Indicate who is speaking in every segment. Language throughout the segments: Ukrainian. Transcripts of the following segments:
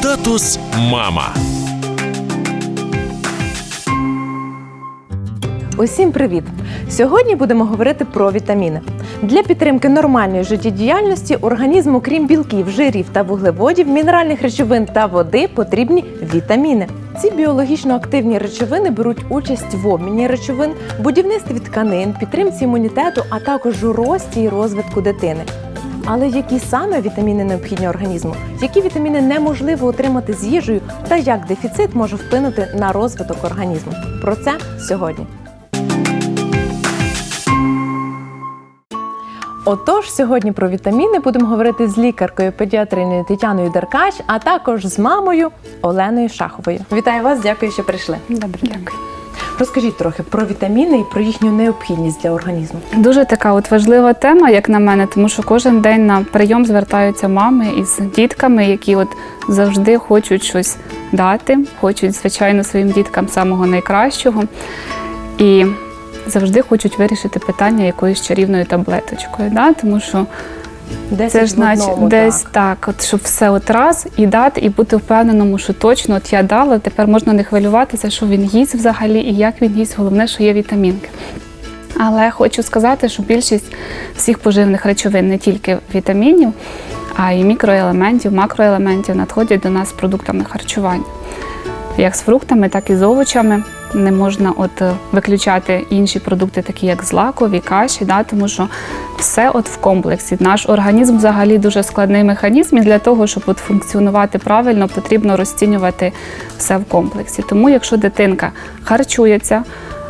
Speaker 1: Статус мама.
Speaker 2: Усім привіт! Сьогодні будемо говорити про вітаміни. Для підтримки нормальної життєдіяльності організму, крім білків, жирів та вуглеводів, мінеральних речовин та води, потрібні вітаміни. Ці біологічно активні речовини беруть участь в обміні речовин, будівництві тканин, підтримці імунітету, а також у рості і розвитку дитини. Але які саме вітаміни необхідні організму? Які вітаміни неможливо отримати з їжею, та як дефіцит може вплинути на розвиток організму? Про це сьогодні. Отож, сьогодні про вітаміни будемо говорити з лікаркою педіатриною Тетяною Деркач, а також з мамою Оленою Шаховою. Вітаю вас, дякую, що прийшли.
Speaker 3: Добре, дякую.
Speaker 2: Розкажіть трохи про вітаміни і про їхню необхідність для організму.
Speaker 3: Дуже така от важлива тема, як на мене, тому що кожен день на прийом звертаються мами із дітками, які от завжди хочуть щось дати, хочуть, звичайно, своїм діткам самого найкращого. І завжди хочуть вирішити питання якоюсь чарівною таблеточкою. Да? Тому що
Speaker 2: Десять
Speaker 3: це ж
Speaker 2: в одному,
Speaker 3: значить десь
Speaker 2: так.
Speaker 3: так. от щоб все от раз і дати, і бути впевненому, що точно от я дала, тепер можна не хвилюватися, що він їсть взагалі і як він їсть. Головне, що є вітамінки. Але хочу сказати, що більшість всіх поживних речовин, не тільки вітамінів, а й мікроелементів, макроелементів надходять до нас з продуктами харчування. Як з фруктами, так і з овочами. Не можна от е, виключати інші продукти, такі як злакові, каші, да, тому що все от в комплексі. Наш організм взагалі дуже складний механізм, і для того, щоб от функціонувати правильно, потрібно розцінювати все в комплексі. Тому, якщо дитинка харчується,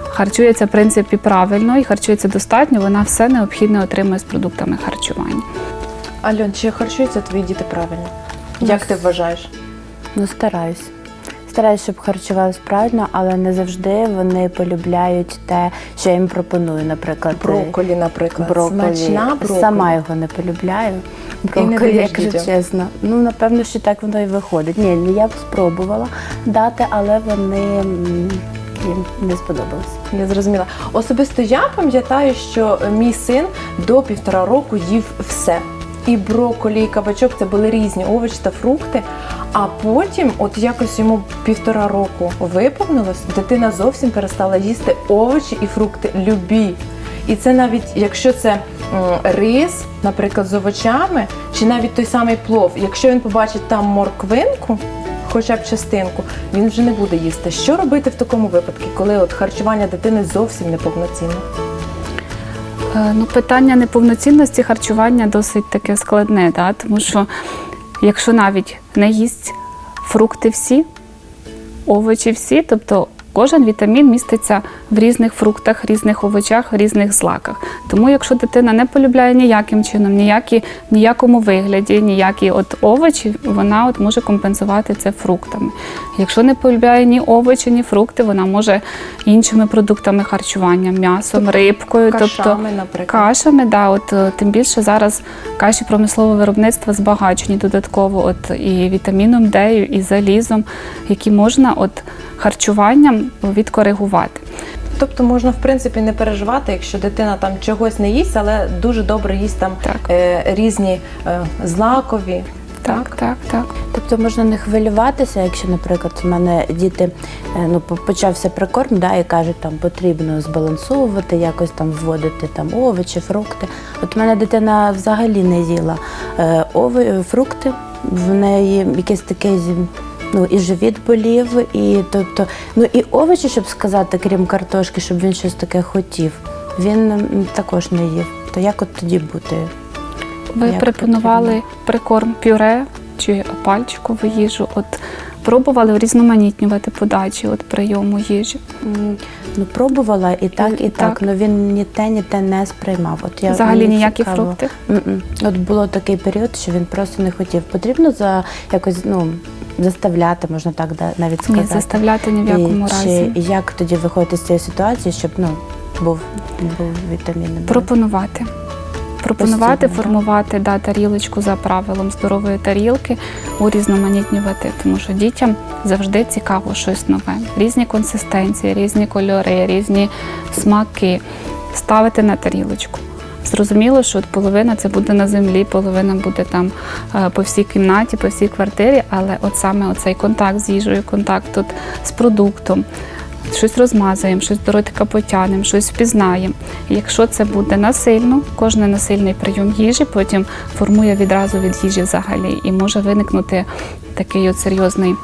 Speaker 3: харчується в принципі правильно і харчується достатньо, вона все необхідне отримує з продуктами харчування.
Speaker 2: Альон, чи харчуються твої діти правильно? Як ти вважаєш?
Speaker 4: Ну, стараюсь. Стараюсь, щоб харчувалися правильно, але не завжди вони полюбляють те, що я їм пропоную. Наприклад,
Speaker 2: Брокколі, наприклад.
Speaker 4: брокколі.
Speaker 2: Смачна брокколі.
Speaker 4: Сама його не полюбляю. Брокколі, якщо чесно. Ну, напевно, що так воно і виходить. Ні, ну, я б спробувала дати, але вони їм не сподобалось.
Speaker 2: Я зрозуміла. Особисто я пам'ятаю, що мій син до півтора року їв все. І брокколі, і кабачок це були різні овочі та фрукти. А потім, от якось йому півтора року виповнилось, дитина зовсім перестала їсти овочі і фрукти любі. І це навіть якщо це рис, наприклад, з овочами, чи навіть той самий плов, якщо він побачить там морквинку, хоча б частинку, він вже не буде їсти. Що робити в такому випадку, коли от харчування дитини зовсім неповноцінне?
Speaker 3: Е, Ну, питання неповноцінності харчування досить таке складне, да? тому що якщо навіть не їсть фрукти всі, овочі всі, тобто кожен вітамін міститься в різних фруктах, різних овочах, різних злаках. Тому, якщо дитина не полюбляє ніяким чином, ніякі, ніякому вигляді, ніякі от овочі, вона от може компенсувати це фруктами. Якщо не полюбляє ні овочі, ні фрукти, вона може іншими продуктами харчування, м'ясом, рибкою, тобто
Speaker 2: Кашами, наприклад.
Speaker 3: кашами, да, от е, тим більше зараз каші промислового виробництва збагачені додатково от і вітаміном Д, і залізом, які можна от харчуванням відкоригувати.
Speaker 2: Тобто можна в принципі не переживати, якщо дитина там чогось не їсть, але дуже добре їсть там
Speaker 3: Так.
Speaker 2: е, різні е, злакові.
Speaker 3: Так, так, так.
Speaker 4: Тобто можна не хвилюватися, якщо, наприклад, в мене діти е, ну, почався прикорм, да, і кажуть, там потрібно збалансовувати, якось там вводити там овочі, фрукти. От в мене дитина взагалі не їла е, ови, е, фрукти, в неї якесь таке Ну, і живіт болів, і тобто, ну і овочі, щоб сказати, крім картошки, щоб він щось таке хотів. Він також не їв. То як от тоді бути?
Speaker 3: Ви
Speaker 4: Як
Speaker 3: пропонували
Speaker 4: потрібно?
Speaker 3: прикорм пюре чи пальчикову їжу. От пробували урізноманітнювати подачі от прийому їжі.
Speaker 4: Ну, пробувала і так, і,
Speaker 3: І
Speaker 4: так.
Speaker 3: так.
Speaker 4: Ну він ні те, ні те не сприймав. От я
Speaker 3: Взагалі ніякі
Speaker 4: цікаво.
Speaker 3: фрукти.
Speaker 4: От було такий період, що він просто не хотів. Потрібно за якось ну заставляти, можна так навіть сказати.
Speaker 3: Ні, заставляти ні в якому
Speaker 4: і,
Speaker 3: разі.
Speaker 4: Чи як тоді виходити з цієї ситуації, щоб ну був, був вітамін?
Speaker 3: Пропонувати. Пропонувати, формувати да, тарілочку за правилом здорової тарілки, урізноманітнювати, тому що дітям завжди цікаво щось нове. Різні консистенції, різні кольори, різні смаки ставити на тарілочку. Зрозуміло, що от половина це буде на землі, половина буде там е, по всій кімнаті, по всій квартирі, але от саме оцей контакт з їжею, контакт от з продуктом. Щось розмазуємо, щось до ротика потягнемо, щось впізнаємо. Якщо це буде насильно, кожен насильний прийом їжі потім формує відразу від їжі взагалі і може виникнути такий от серйозний.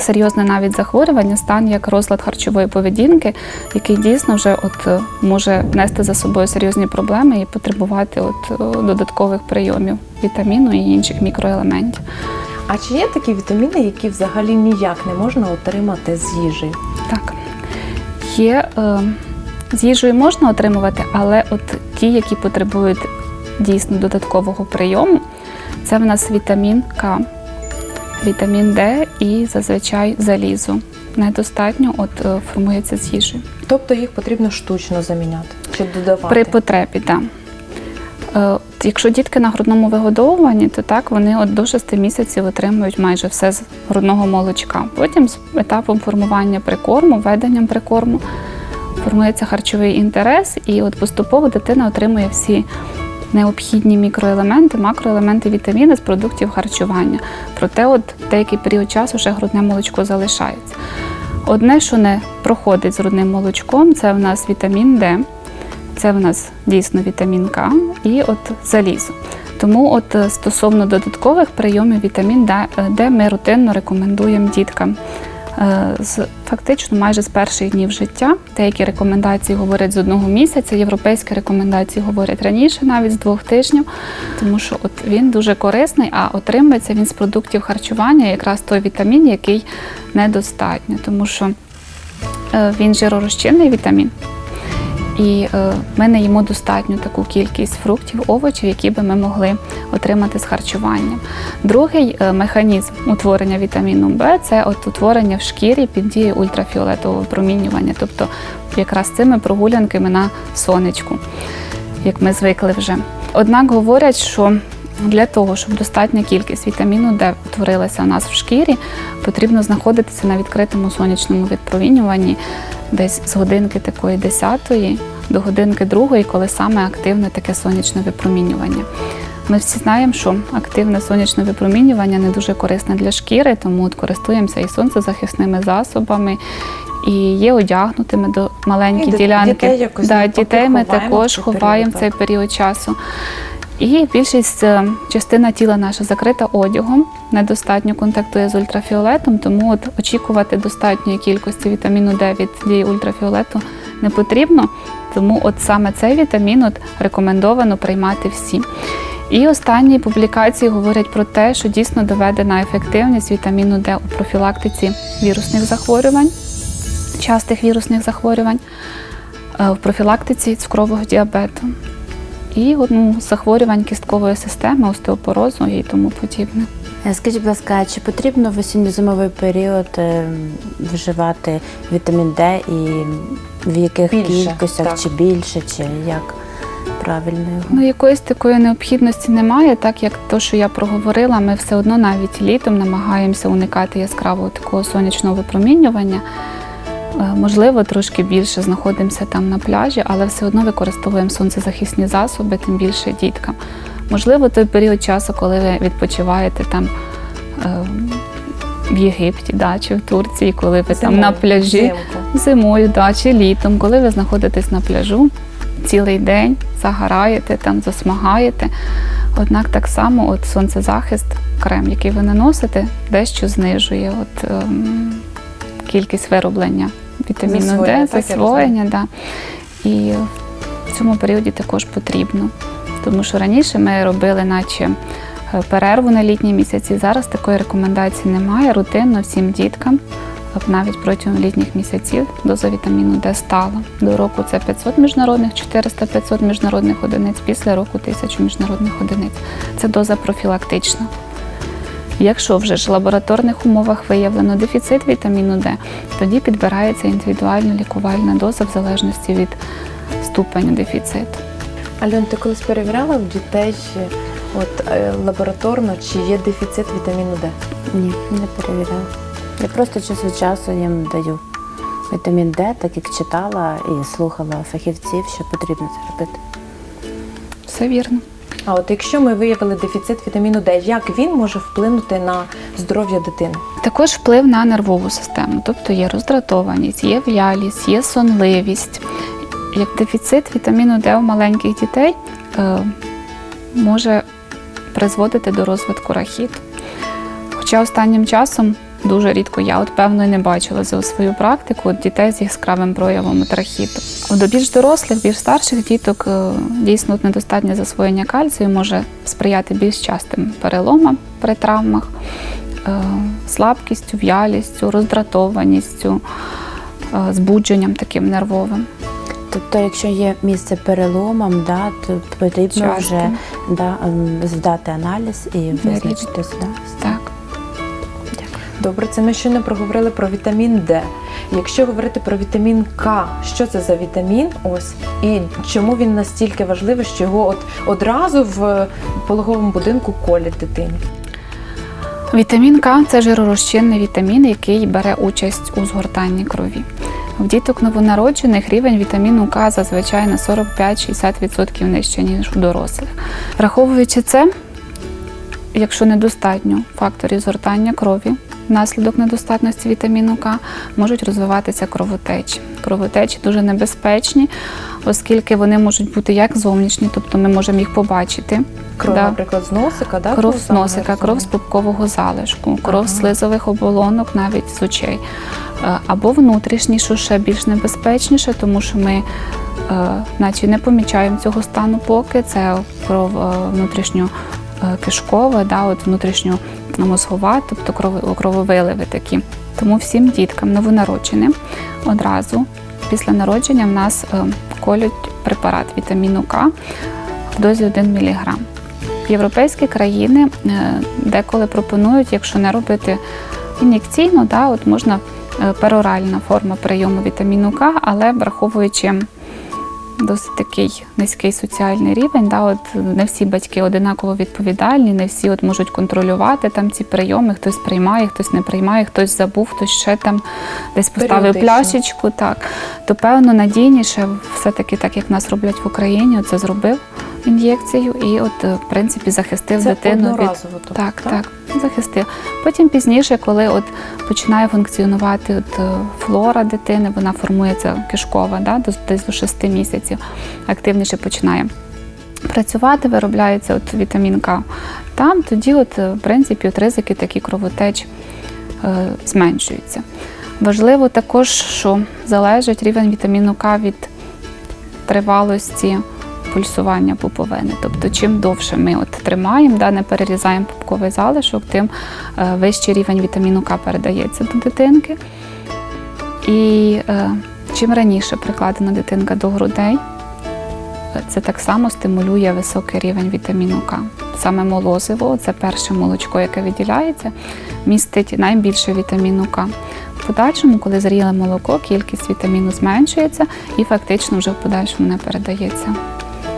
Speaker 3: Серйозне навіть захворювання, стан як розлад харчової поведінки, який дійсно вже от е, може нести за собою серйозні проблеми і потребувати от е, додаткових прийомів вітаміну і інших мікроелементів.
Speaker 2: А чи є такі вітаміни, які взагалі ніяк не можна отримати з їжі?
Speaker 3: Так. Є е, з їжею можна отримувати, але от ті, які потребують дійсно додаткового прийому, це в нас вітамін К, вітамін Д і зазвичай залізо. Недостатньо от е, формується з їжею.
Speaker 2: Тобто їх потрібно штучно заміняти чи додавати?
Speaker 3: При потребі, так. От Якщо дітки на грудному вигодовуванні, то так вони от до 6 місяців отримують майже все з грудного молочка. Потім з етапом формування прикорму, введенням прикорму формується харчовий інтерес, і от поступово дитина отримує всі необхідні мікроелементи, макроелементи, вітаміни з продуктів харчування. Проте, от деякий період часу ще грудне молочко залишається. Одне, що не проходить з грудним молочком, це в нас вітамін Д. Це в нас дійсно вітамін К і от залізо. Тому от е, стосовно додаткових прийомів вітамін Д, е, ми рутинно рекомендуємо діткам. е, З фактично майже з перших днів життя. Деякі рекомендації говорять з одного місяця, європейські рекомендації говорять раніше, навіть з двох тижнів, тому що от він дуже корисний, а отримується він з продуктів харчування, якраз той вітамін, який недостатньо, тому що він жиророзчинний вітамін. І е, ми не їмо достатньо таку кількість фруктів, овочів, які би ми могли отримати з харчуванням. Другий е, механізм утворення вітаміну Б це от утворення в шкірі під дією ультрафіолетового випромінювання, тобто якраз цими прогулянками на сонечку, як ми звикли вже. Однак говорять, що для того, щоб достатня кількість вітаміну Д утворилася у нас в шкірі, потрібно знаходитися на відкритому сонячному відпромінюванні десь з годинки такої 10 до годинки другої, коли саме активне таке сонячне випромінювання. Ми всі знаємо, що активне сонячне випромінювання не дуже корисне для шкіри, тому от користуємося і сонцезахисними засобами, і є одягнутими до маленькі
Speaker 2: І
Speaker 3: ділянки.
Speaker 2: дітей якось
Speaker 3: да, дітей ми також ховаємо в цей період часу. І більшість е, частина тіла наша закрита одягом, недостатньо контактує з ультрафіолетом, тому от очікувати достатньої кількості вітаміну Д від дії ультрафіолету не потрібно. Тому от саме цей вітамін от рекомендовано приймати всім. І останні публікації говорять про те, що дійсно доведена ефективність вітаміну Д у профілактиці вірусних захворювань, частих вірусних захворювань, е, в профілактиці цукрового діабету і ну, захворювань кісткової системи, остеопорозу і тому подібне.
Speaker 4: Е, Скажіть, будь ласка, чи потрібно в осінньо-зимовий період е, вживати вітамін Д і в яких
Speaker 2: Більше,
Speaker 4: кількостях,
Speaker 2: так.
Speaker 4: чи більше, чи як правильно його?
Speaker 3: Ну, якоїсь такої необхідності немає, так як то, що я проговорила, ми все одно навіть літом намагаємося уникати яскравого такого сонячного випромінювання. Е, Можливо, трошки більше знаходимося там на пляжі, але все одно використовуємо сонцезахисні засоби, тим більше діткам. Можливо, той період часу, коли ви відпочиваєте там е, в Єгипті да, чи в Турції, коли ви там на пляжі
Speaker 2: взимку.
Speaker 3: зимою, да, чи літом, коли ви знаходитесь на пляжу цілий день, загораєте, там засмагаєте. Однак так само от сонцезахист, крем, який ви наносите, дещо знижує от, ем, кількість вироблення вітаміну
Speaker 2: Засвоєння,
Speaker 3: Д,
Speaker 2: так,
Speaker 3: засвоєння. Да. І в цьому періоді також потрібно. Тому що раніше ми робили, наче е, перерву на літні місяці. Зараз такої рекомендації немає. Рутинно всім діткам навіть протягом літніх місяців доза вітаміну Д стала. До року це 500 міжнародних, 400-500 міжнародних одиниць, після року 1000 міжнародних одиниць. Це доза профілактична. Якщо вже ж в лабораторних умовах виявлено дефіцит вітаміну Д, тоді підбирається індивідуальна лікувальна доза в залежності від ступеню дефіциту.
Speaker 2: Альон, ти колись перевіряла в дітей от, е, лабораторно, чи є дефіцит вітаміну Д?
Speaker 4: Ні, не перевіряла. Я просто час від часу їм даю вітамін Д, так як читала і слухала фахівців, що потрібно це робити.
Speaker 3: Це вірно.
Speaker 2: А от якщо ми виявили дефіцит вітаміну Д, як він може вплинути на здоров'я дитини?
Speaker 3: Також вплив на нервову систему, тобто є роздратованість, є в'ялість, є сонливість. Як дефіцит вітаміну Д у маленьких дітей е, може призводити до розвитку рахіту. Хоча останнім часом дуже рідко я от певно не бачила за свою практику дітей з яскравим проявом трахіту. До більш дорослих, більш старших діток е, дійсно недостатнє засвоєння кальцію може сприяти більш частим переломам при травмах, е, слабкістю, в'ялістю, роздратованістю, збудженням таким нервовим.
Speaker 4: Тобто, якщо є місце переломам, да, то потрібно
Speaker 3: Часто.
Speaker 4: вже да, ем, здати аналіз і визначитись. Да.
Speaker 3: Так.
Speaker 2: Добре, це ми ще не проговорили про вітамін Д. Якщо говорити про вітамін К, що це за вітамін? Ось і чому він настільки важливий, що його от одразу в пологовому будинку колять дитині?
Speaker 3: Вітамін К це жиророзчинний вітамін, який бере участь у згортанні крові. В діток новонароджених рівень вітаміну К зазвичай на 45-60% нижче, ніж у дорослих. Враховуючи це, якщо недостатньо факторів згортання крові, внаслідок недостатності вітаміну К можуть розвиватися кровотечі. Кровотечі дуже небезпечні, оскільки вони можуть бути як зовнішні, тобто ми можемо їх побачити.
Speaker 2: Кров,
Speaker 3: Да.
Speaker 2: наприклад, з носика, да?
Speaker 3: Кров з носика, кров з пупкового залишку, кров
Speaker 2: Ага.
Speaker 3: слизових оболонок, навіть з очей. Е, Або внутрішні, що ще більш небезпечніше, тому що ми е, наче не помічаємо цього стану поки. Це кров е, внутрішньокишкова, да, от внутрішньомозгова, тобто кров- крововиливи такі. Тому всім діткам новонародженим одразу після народження в нас колють препарат вітаміну К в дозі 1 мг. Європейські країни деколи пропонують, якщо не робити ін'єкційно, да, от можна пероральна форма прийому вітаміну К, але враховуючи досить такий низький соціальний рівень, да, от не всі батьки одинаково відповідальні, не всі от можуть контролювати там ці прийоми, хтось приймає, хтось не приймає, хтось забув, хтось ще там десь поставив пляшечку, так, то певно надійніше все-таки так, як нас роблять в Україні, це зробив ін'єкцію і от е, в принципі захистив
Speaker 2: Це
Speaker 3: дитину від
Speaker 2: тобто,
Speaker 3: так, так, захистив. Потім пізніше, коли от починає функціонувати от е, флора дитини, вона формується кишкова, да, десь- десь до 6 місяців активніше починає працювати, виробляється от вітамін К. Там тоді, от, е, в принципі, от ризики такі кровотеч е, зменшуються. Важливо також, що залежить рівень вітаміну К від тривалості пульсування пуповини. Тобто, чим довше ми от тримаємо, да, не перерізаємо пупковий залишок, тим е, вищий рівень вітаміну К передається до дитинки. І е, чим раніше прикладена дитинка до грудей, це так само стимулює високий рівень вітаміну К. Саме молозиво, це перше молочко, яке виділяється, містить найбільше вітаміну К. В подальшому, коли зріле молоко, кількість вітаміну зменшується і фактично вже в подальшому не передається.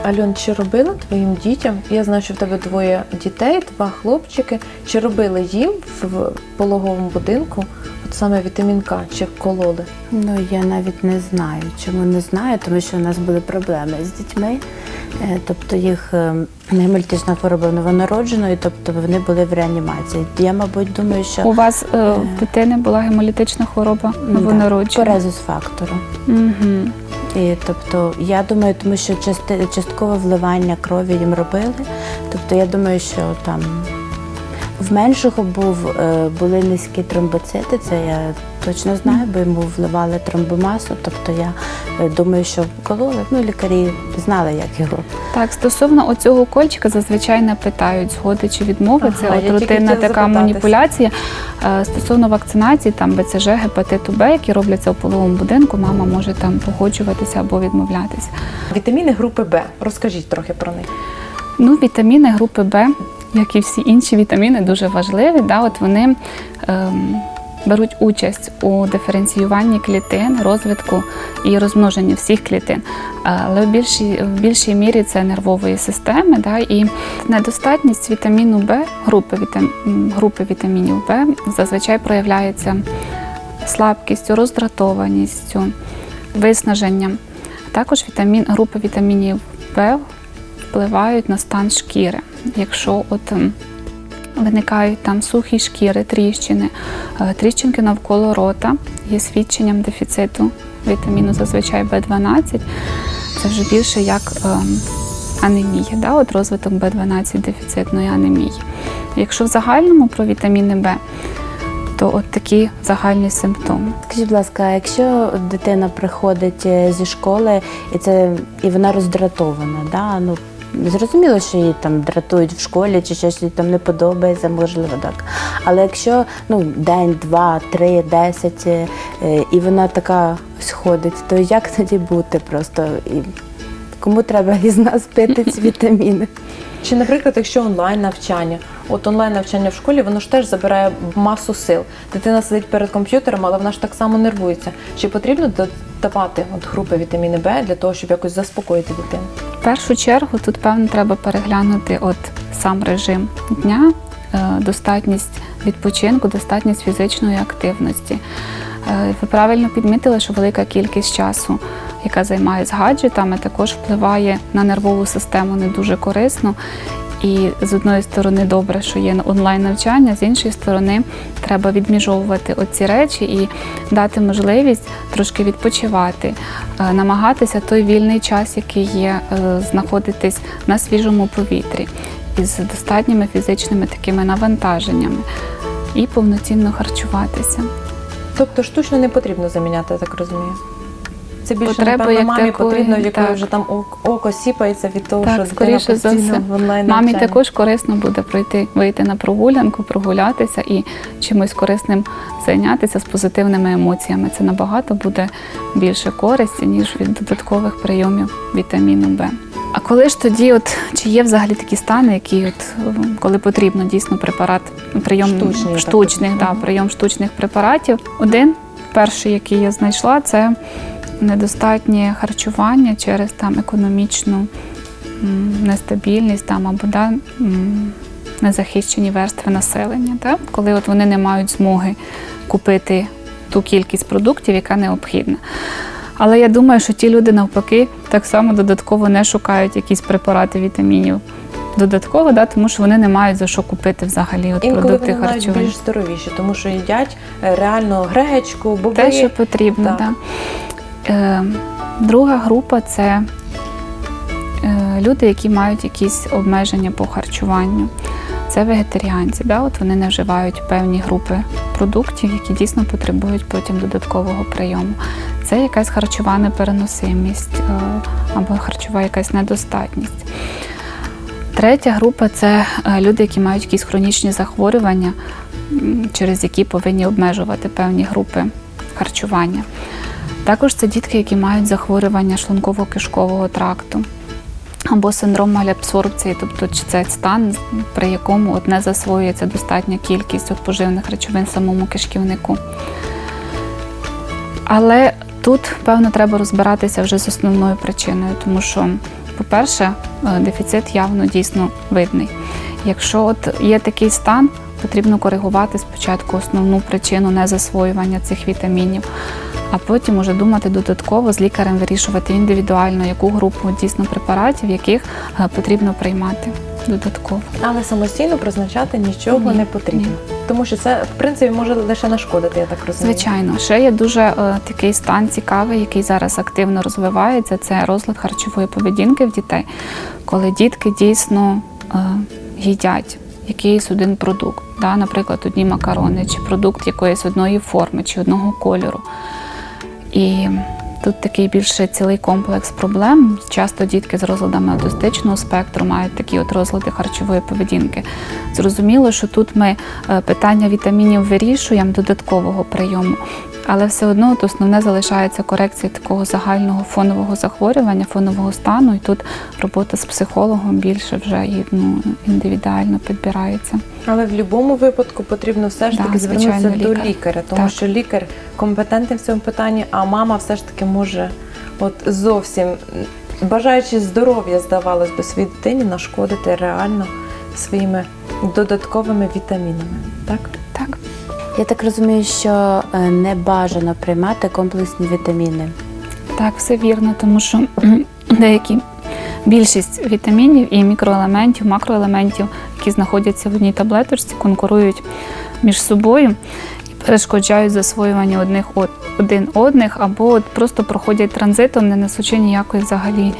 Speaker 2: Альон, чи робила твоїм дітям? Я знаю, що в тебе двоє дітей, два хлопчики. Чи робили їм в пологовому будинку от саме вітамін К, чи кололи?
Speaker 4: Ну я навіть не знаю. Чому не знаю, тому що у нас були проблеми з дітьми. Е, Тобто їх е, гемолітична хвороба новонародженої, тобто вони були в реанімації. Я, мабуть, думаю, що
Speaker 3: У вас е, в дитини була гемолітична хвороба
Speaker 4: да,
Speaker 3: новонароджена?
Speaker 4: резус фактору.
Speaker 3: Угу.
Speaker 4: І тобто, я думаю, тому що части, часткове вливання крові їм робили. Тобто, я думаю, що там в меншого був, е, були низькі тромбоцити, це я точно знаю, бо йому вливали тромбомасу. Тобто я е, думаю, що кололи, ну лікарі знали, як його.
Speaker 3: Так, стосовно оцього кольчика зазвичай не питають згоди чи відмови. Це от рутинна така маніпуляція. Е, Стосовно вакцинації, там БЦЖ, гепатиту Б, які робляться у пологовому будинку, мама може там погоджуватися або відмовлятися.
Speaker 2: Вітаміни групи Б. Розкажіть трохи про них.
Speaker 3: Ну, вітаміни групи Б, як і всі інші вітаміни, дуже важливі. Да? От вони ем, беруть участь у диференціюванні клітин, розвитку і розмноженні всіх клітин. Але в більшій, в більшій мірі це нервової системи. Да? І недостатність вітаміну Б, групи, вітам, групи вітамінів Б зазвичай проявляється слабкістю, роздратованістю, виснаженням. Також вітамін, група вітамінів Б впливають на стан шкіри. Якщо от ем, виникають там сухі шкіри, тріщини, е, тріщинки навколо рота є свідченням дефіциту вітаміну зазвичай В12, це вже більше як ем, анемія, да? от розвиток В12 дефіцитної анемії. Якщо в загальному про вітаміни В, то от такі загальні симптоми.
Speaker 4: Скажіть, будь ласка, якщо дитина приходить е, зі школи і це і вона роздратована, да? ну зрозуміло, що її там дратують в школі чи щось їй там не подобається, можливо так. Але якщо ну день, два, три, десять, е, е, і вона така ось ходить, то як тоді бути просто? І кому треба із нас пити ці вітаміни?
Speaker 2: Чи, наприклад, якщо онлайн навчання, от онлайн навчання в школі, воно ж теж забирає масу сил. Дитина сидить перед комп'ютером, але вона ж так само нервується. Чи потрібно додавати от групи вітаміни Б для того, щоб якось заспокоїти дитину?
Speaker 3: В першу чергу тут, певно, треба переглянути от сам режим дня, е, достатність відпочинку, достатність фізичної активності. Е, Ви правильно підмітили, що велика кількість часу, яка займає з гаджетами, також впливає на нервову систему не дуже корисно. І з одної сторони добре, що є онлайн навчання, з іншої сторони треба відміжовувати оці речі і дати можливість трошки відпочивати, е, намагатися той вільний час, який є, е, знаходитись на свіжому повітрі із достатніми фізичними такими навантаженнями і повноцінно харчуватися.
Speaker 2: Тобто штучно не потрібно заміняти, я так розумію. Це більше
Speaker 3: Потреби
Speaker 2: напевно
Speaker 3: як
Speaker 2: мамі
Speaker 3: такої,
Speaker 2: потрібно, в якої
Speaker 3: так.
Speaker 2: вже там ок- око сіпається від того,
Speaker 3: Так,
Speaker 2: що дитина
Speaker 3: за все.
Speaker 2: в онлайн
Speaker 3: Мамі також корисно буде пройти, вийти на прогулянку, прогулятися і чимось корисним зайнятися з позитивними емоціями. Це набагато буде більше користі, ніж від додаткових прийомів вітаміну Б. А коли ж тоді, от чи є взагалі такі стани, які от коли потрібно дійсно препарат, прийом
Speaker 2: Штучний, я так
Speaker 3: штучних, да, прийом штучних препаратів? Один перший, який я знайшла, це недостатнє харчування через там економічну нестабільність там або да, незахищені верстви населення, так? коли от вони не мають змоги купити ту кількість продуктів, яка необхідна. Але я думаю, що ті люди навпаки так само додатково не шукають якісь препарати вітамінів. Додатково, да, тому що вони не мають за що купити взагалі от
Speaker 2: Інколи
Speaker 3: продукти
Speaker 2: вони навіть
Speaker 3: харчування.
Speaker 2: більш здоровіші, тому що їдять е, реально гречку, боби.
Speaker 3: Те, що потрібно,
Speaker 2: Так.
Speaker 3: так. Е, друга група це е, люди, які мають якісь обмеження по харчуванню. Це вегетаріанці, да? от вони не вживають певні групи продуктів, які дійсно потребують потім додаткового прийому. Це якась харчова непереносимість е, або харчова якась недостатність. Третя група це люди, які мають якісь хронічні захворювання, через які повинні обмежувати певні групи харчування. Також це дітки, які мають захворювання шлунково-кишкового тракту або синдром малябсорбції, тобто це стан, при якому от не засвоюється достатня кількість от поживних речовин самому кишківнику. Але тут, певно, треба розбиратися вже з основною причиною, тому що, по-перше, е, дефіцит явно дійсно видний. Якщо от є такий стан, потрібно коригувати спочатку основну причину незасвоювання цих вітамінів, а потім уже думати додатково з лікарем вирішувати індивідуально, яку групу дійсно препаратів, яких е, потрібно приймати додатково.
Speaker 2: Але самостійно призначати нічого
Speaker 3: Ні,
Speaker 2: не потрібно.
Speaker 3: ні.
Speaker 2: Тому що це, в принципі, може лише нашкодити, я так розумію.
Speaker 3: Звичайно, ще є дуже е, такий стан цікавий, який зараз активно розвивається. Це розлад харчової поведінки в дітей, коли дітки дійсно е, їдять якийсь один продукт, да, наприклад, одні макарони, чи продукт якоїсь одної форми, чи одного кольору. І тут такий більше цілий комплекс проблем. Часто дітки з розладами аутистичного спектру мають такі от розлади харчової поведінки. Зрозуміло, що тут ми е, питання вітамінів вирішуємо додаткового прийому, але все одно от основне залишається корекція такого загального фонового захворювання, фонового стану. І тут робота з психологом більше вже і, ну, індивідуально підбирається.
Speaker 2: Але в будь-якому випадку потрібно все ж
Speaker 3: Да,
Speaker 2: таки звернутися
Speaker 3: звичайно,
Speaker 2: до лікаря, тому
Speaker 3: Так.
Speaker 2: що лікар компетентний в цьому питанні, а мама все ж таки може от зовсім бажаючи здоров'я, здавалось би, своїй дитині нашкодити реально своїми додатковими вітамінами. Так?
Speaker 4: Я так розумію, що е, не бажано приймати комплексні вітаміни.
Speaker 3: Так, все вірно, тому що деякі Більшість вітамінів і мікроелементів, макроелементів, які знаходяться в одній таблеточці, конкурують між собою і перешкоджають засвоюванню одних один одних, або от просто проходять транзитом, не несучи ніякої взагалі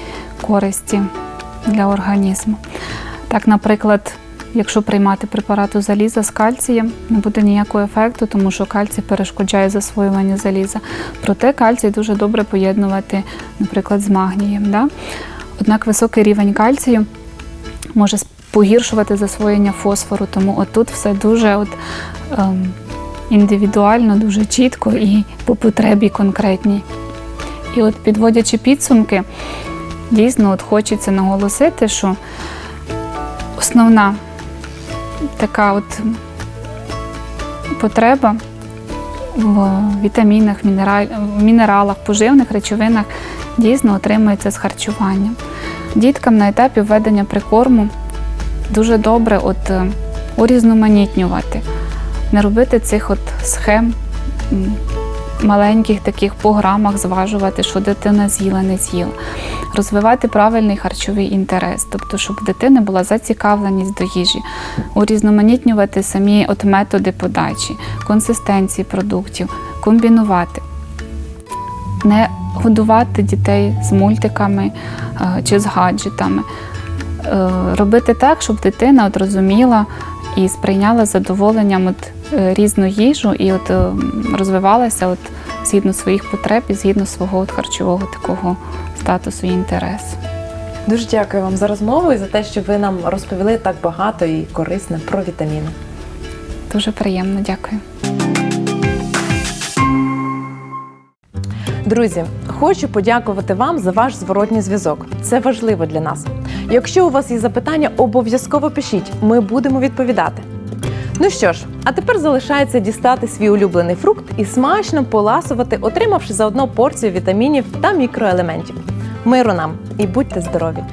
Speaker 3: користі для організму. Так, наприклад, якщо приймати препарату заліза з кальцієм, не буде ніякого ефекту, тому що кальцій перешкоджає засвоюванню заліза. Проте кальцій дуже добре поєднувати, наприклад, з магнієм. Да? Однак високий рівень кальцію може погіршувати засвоєння фосфору, тому отут все дуже от, ем, індивідуально, дуже чітко і по потребі конкретній. І от підводячи підсумки, дійсно от хочеться наголосити, що основна така от потреба в вітамінах, мінераль- мінералах, поживних речовинах дійсно отримується з харчування. Діткам на етапі введення прикорму дуже добре от, е, урізноманітнювати, не робити цих от схем маленьких таких по грамах зважувати, що дитина з'їла, не з'їла. Розвивати правильний харчовий інтерес, тобто, щоб у дитини була зацікавленість до їжі, урізноманітнювати самі от методи подачі, консистенції продуктів, комбінувати. Не годувати дітей з мультиками е, чи з гаджетами. Е, Робити так, щоб дитина от розуміла і сприйняла задоволенням от, різну їжу і от, е, розвивалася от, згідно своїх потреб і згідно свого от, харчового такого статусу і інтересу.
Speaker 2: Дуже дякую вам за розмову і за те, що ви нам розповіли так багато і корисне про вітаміни.
Speaker 3: Дуже приємно, дякую.
Speaker 2: Друзі, хочу подякувати вам за ваш зворотній зв'язок. Це важливо для нас. Якщо у вас є запитання, обов'язково пишіть. Ми будемо відповідати. Ну що ж, а тепер залишається дістати свій улюблений фрукт і смачно поласувати, отримавши заодно порцію вітамінів та мікроелементів. Миру нам і будьте здорові!